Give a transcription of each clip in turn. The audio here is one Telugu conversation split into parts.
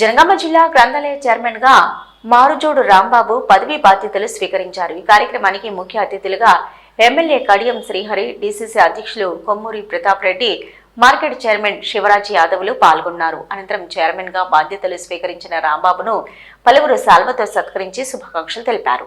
జనగామ జిల్లా గ్రంథాలయ చైర్మన్గా మారుజోడు రాంబాబు పదవీ బాధ్యతలు స్వీకరించారు. ఈ కార్యక్రమానికి ముఖ్య అతిథులుగా ఎమ్మెల్యే కడియం శ్రీహరి డిసిసి అధ్యక్షులు కొమ్మూరి ప్రతాప్ రెడ్డి మార్కెట్ చైర్మన్ శివరాజ్ యాదవ్లు పాల్గొన్నారు. అనంతరం చైర్మన్గా బాధ్యతలు స్వీకరించిన రాంబాబును పలువురు సాల్వతో సత్కరించి శుభాకాంక్షలు తెలిపారు.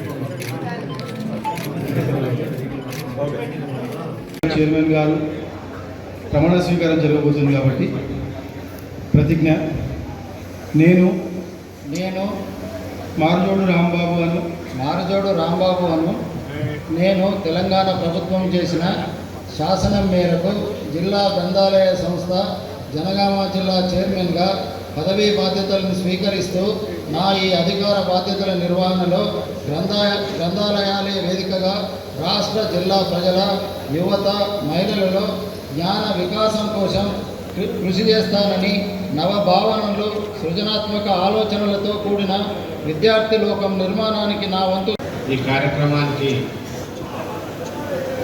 చైర్మన్ గారు ప్రమాణ స్వీకారం జరగబోతుంది కాబట్టి ప్రతిజ్ఞ. నేను నేను మారుజోడు రాంబాబు అను. మారజోడు రాంబాబు అను. నేను తెలంగాణ ప్రభుత్వం చేసిన శాసనం మేరకు జిల్లా గ్రంథాలయ సంస్థ జనగామ జిల్లా చైర్మన్గా పదవీ బాధ్యతలను స్వీకరిస్తూ నా ఈ అధికార బాధ్యతల నిర్వహణలో గ్రంథా గ్రంథాలయాలే వేదికగా రాష్ట్ర జిల్లా ప్రజల యువత మహిళలలో జ్ఞాన వికాసం కోసం కృ- కృషి చేస్తానని నవ భావనలు సృజనాత్మక ఆలోచనలతో కూడిన విద్యార్థి లోకం నిర్మాణానికి నా వంతు ఈ కార్యక్రమానికి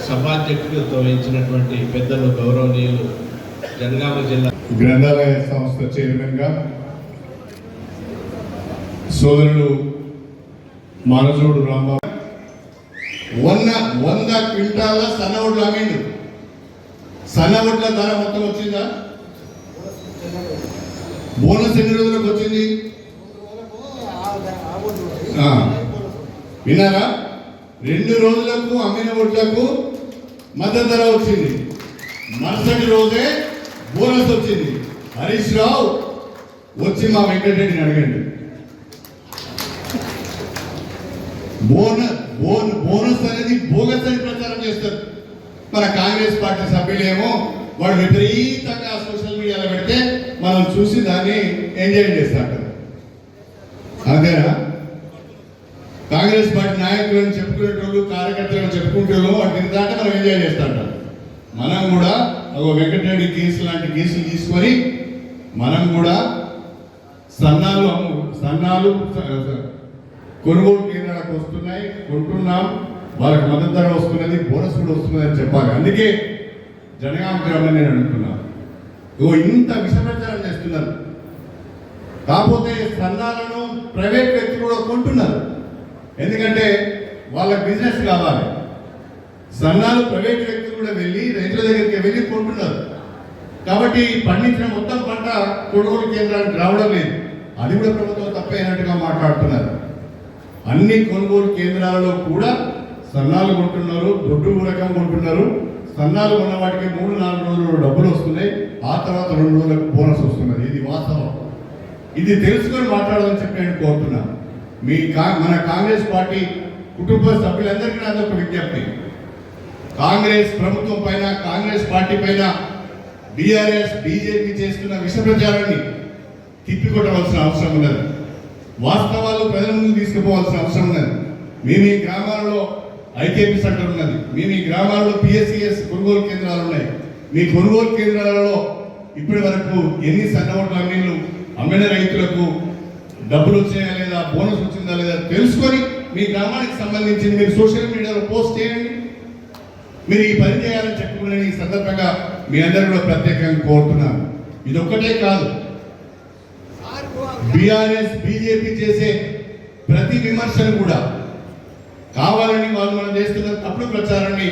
సభాధ్యక్షుడితో వహించినటువంటి పెద్దలు గౌరవనీయులు జనగామ జిల్లా గ్రంథాలయ సంస్థ చైర్మన్గా సోదరుడు మానజోడు రాంబాబు. వంద వంద క్వింటాల సన్నవడ్లు అమ్మిండు. సన్నవడ్ల ధర మొత్తం వచ్చిందా? బోనస్ ఎన్ని రోజులకు వచ్చింది? విన్నారా? రెండు రోజులకు అమ్మిన వడ్లకు మద్దతు ధర వచ్చింది. మరుసటి రోజే బోనస్ వచ్చింది. హరీష్ రావు వచ్చి మా వెంకటరెడ్డిని అడగండి. బోనస్ బోన్ బోనస్ అనేది బోగస్ అని ప్రచారం చేస్తారు. మన కాంగ్రెస్ పార్టీ సభ్యులేమో వాడు విపరీతంగా సోషల్ మీడియాలో పెడితే మనం చూసి దాన్ని ఎంజాయ్ చేస్తాం అంతేనా? కాంగ్రెస్ పార్టీ నాయకులను చెప్పుకునేటోళ్ళు కార్యకర్తలను చెప్పుకుంటూ వాటిని దాకా మనం ఎంజాయ్ చేస్తాం మనం కూడా ఒక వెంకటరెడ్డి కేసు లాంటి కేసులు తీసుకొని మనం కూడా సన్నాలు అమ్ము సన్నాలు కొనుగోలు కేంద్రాలకు వస్తున్నాయి కొంటున్నాం. వాళ్ళకి మద్దతు ధర వస్తున్నది బోనస్ కూడా వస్తున్నదని అని చెప్పాలి. అందుకే జనగామ గ్రామం నేను అనుకున్నాను ఇగో ఇంత విషప్రచారం చేస్తున్నారు. కాకపోతే సన్నాలను ప్రైవేట్ వ్యక్తులు కూడా కొంటున్నారు. ఎందుకంటే వాళ్ళ బిజినెస్ కావాలి. సన్నాలు ప్రైవేట్ వ్యక్తులు కూడా వెళ్ళి రైతుల దగ్గరికి వెళ్ళి కొంటున్నారు. కాబట్టి పండించిన మొత్తం పంట కొనుగోలు కేంద్రానికి రావడం లేదు. అది కూడా ప్రభుత్వం తప్పైనట్టుగా మాట్లాడుతున్నారు. అన్ని కొనుగోలు కేంద్రాలలో కూడా సన్నాలు కొంటున్నారు దొడ్డు రకం కొంటున్నారు. సన్నాలు ఉన్న వాటికి మూడు నాలుగు రోజులు డబ్బులు వస్తున్నాయి. ఆ తర్వాత రెండు రోజులకు బోనస్ వస్తున్నది. ఇది వాస్తవం. ఇది తెలుసుకొని మాట్లాడాలని చెప్పి నేను కోరుతున్నాను మీ కా మన కాంగ్రెస్ పార్టీ కుటుంబ సభ్యులందరికీ నాదొక విజ్ఞప్తి. కాంగ్రెస్ ప్రభుత్వం పైన కాంగ్రెస్ పార్టీ పైన బీఆర్ఎస్ బీజేపీ చేస్తున్న విష ప్రచారాన్ని తిప్పికొట్టవలసిన అవసరం ఉన్నది. వాస్తవాలు ప్రజల ముందు తీసుకుపోవాల్సిన అవసరం ఉన్నది. మీ ఈ గ్రామాలలో ఐకేపీ సెంటర్ ఉన్నది. మేము ఈ గ్రామాలలో పిఎస్సిఎస్ కొనుగోలు కేంద్రాలు ఉన్నాయి. మీ కొనుగోలు కేంద్రాలలో ఇప్పటి వరకు ఎన్ని సన్నవడ్ల అమ్మీలు అమ్మిన రైతులకు డబ్బులు వచ్చాయా లేదా బోనస్ వచ్చిందా లేదా తెలుసుకొని మీ గ్రామానికి సంబంధించి మీరు సోషల్ మీడియాలో పోస్ట్ చేయండి. మీరు ఈ పని చేయాలని చెప్పుకునే ఈ సందర్భంగా మీ అందరూ కూడా ప్రత్యేకంగా కోరుతున్నాను. ఇది ఒక్కటే కాదు బీఆర్ఎస్ బీజేపీ చేసే ప్రతి విమర్శను కూడా కావాలని వాళ్ళు మనం చేస్తున్న తప్పుడు ప్రచారాన్ని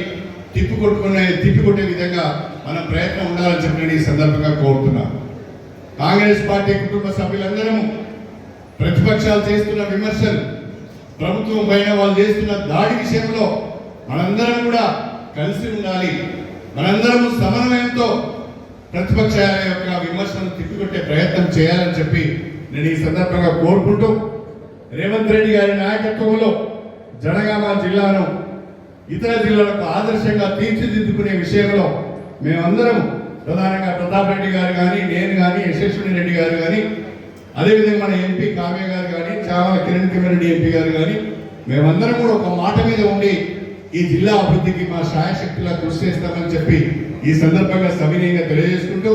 తిప్పికొట్టుకునే తిప్పికొట్టే విధంగా మన ప్రయత్నం ఉండాలని చెప్పి నేను ఈ సందర్భంగా కోరుతున్నాను కాంగ్రెస్ పార్టీ కుటుంబ సభ్యులందరము ప్రతిపక్షాలు చేస్తున్న విమర్శలు ప్రభుత్వం పైన వాళ్ళు చేస్తున్న దాడి విషయంలో మనందరం కూడా కలిసి ఉండాలి. మనందరము సమన్వయంతో ప్రతిపక్షాల యొక్క విమర్శను తిప్పికొట్టే ప్రయత్నం చేయాలని చెప్పి నేను ఈ సందర్భంగా కోరుకుంటూ రేవంత్ రెడ్డి గారి నాయకత్వంలో జనగామ జిల్లాను ఇతర జిల్లాలకు ఆదర్శంగా తీర్చిదిద్దుకునే విషయంలో మేమందరం ప్రధానంగా ప్రతాప్ రెడ్డి గారు కానీ నేను కానీ యశస్విని రెడ్డి గారు కానీ అదేవిధంగా మన ఎంపీ కావ్య గారు కానీ చావల కిరణ్ కిరణ్ రెడ్డి ఎంపీ గారు కానీ మేమందరం కూడా ఒక మాట మీద ఉండి ఈ జిల్లా అభివృద్ధికి మా సాయశక్తిలా కృషి చేస్తామని చెప్పి ఈ సందర్భంగా సవినయంగా తెలియజేసుకుంటూ